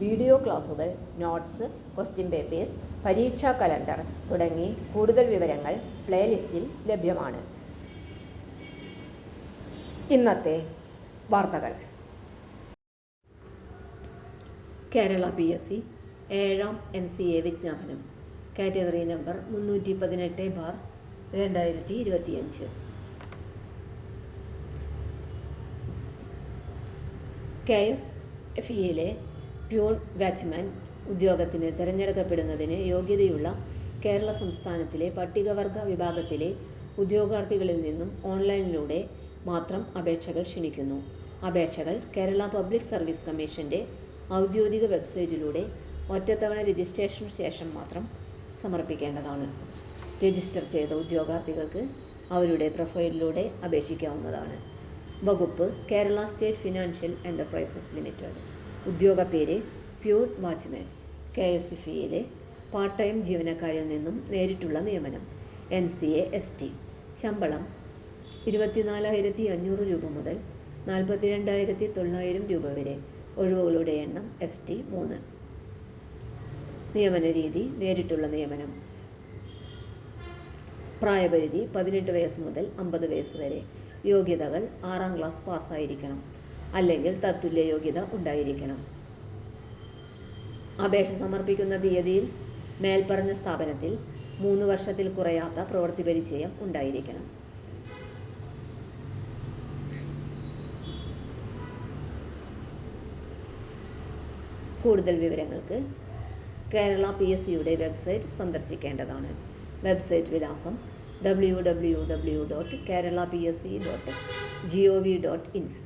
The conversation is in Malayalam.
വീഡിയോ ക്ലാസുകൾ നോട്ട്സ് ക്വസ്റ്റ്യൻ പേപ്പേഴ്സ് പരീക്ഷാ കലണ്ടർ തുടങ്ങി കൂടുതൽ വിവരങ്ങൾ പ്ലേലിസ്റ്റിൽ ലഭ്യമാണ്. ഇന്നത്തെ വാർത്തകൾ. കേരള പി എസ് സി ഏഴാം എൻ സി എ വിജ്ഞാപനം. കാറ്റഗറി നമ്പർ മുന്നൂറ്റി പതിനെട്ട് ബാർ രണ്ടായിരത്തി ഇരുപത്തിയഞ്ച് കെ എസ് എഫ് ഇയിലെ പ്യൂൺ ബാച്ച്മാൻ ഉദ്യോഗത്തിന് തിരഞ്ഞെടുക്കപ്പെടുന്നതിന് യോഗ്യതയുള്ള കേരള സംസ്ഥാനത്തിലെ പട്ടികവർഗ വിഭാഗത്തിലെ ഉദ്യോഗാർത്ഥികളിൽ നിന്നും ഓൺലൈനിലൂടെ മാത്രം അപേക്ഷകൾ ക്ഷണിക്കുന്നു. അപേക്ഷകൾ കേരള പബ്ലിക് സർവീസ് കമ്മീഷന്റെ ഔദ്യോഗിക വെബ്സൈറ്റിലൂടെ ഒറ്റത്തവണ രജിസ്ട്രേഷന് ശേഷം മാത്രം സമർപ്പിക്കേണ്ടതാണ്. രജിസ്റ്റർ ചെയ്ത ഉദ്യോഗാർത്ഥികൾക്ക് അവരുടെ പ്രൊഫൈലിലൂടെ അപേക്ഷിക്കാവുന്നതാണ്. വകുപ്പ് Kerala state financial enterprises limited. ഉദ്യോഗ പേര് peon watchman K S F ഇയിലെ part time ജീവനക്കാരിൽ നിന്നും നേരിട്ടുള്ള നിയമനം. N C A S T. ശമ്പളം ഇരുപത്തിനാലായിരത്തി അഞ്ഞൂറ് രൂപ മുതൽ നാൽപ്പത്തിരണ്ടായിരത്തി തൊള്ളായിരം രൂപ വരെ. ഒഴിവുകളുടെ എണ്ണം എസ് ടി മൂന്ന്. നിയമന രീതി നേരിട്ടുള്ള നിയമനം. പ്രായപരിധി പതിനെട്ട് വയസ്സ് മുതൽ അമ്പത് വയസ്സ് വരെ. യോഗ്യതകൾ ആറാം ക്ലാസ് പാസ്സായിരിക്കണം. അല്ലെങ്കിൽ തത്തുല്യ യോഗ്യത ഉണ്ടായിരിക്കണം. അപേക്ഷ സമർപ്പിക്കുന്ന തീയതിയിൽ മേൽപ്പറഞ്ഞ സ്ഥാപനത്തിൽ മൂന്ന് വർഷത്തിൽ കുറയാത്ത പ്രവൃത്തി പരിചയം ഉണ്ടായിരിക്കണം. കൂടുതൽ വിവരങ്ങൾക്ക് കേരള പി എസ് സിയുടെ വെബ്സൈറ്റ് സന്ദർശിക്കേണ്ടതാണ്. വെബ്സൈറ്റ് വിലാസം W W W dot Kerala P S C dot G O V dot in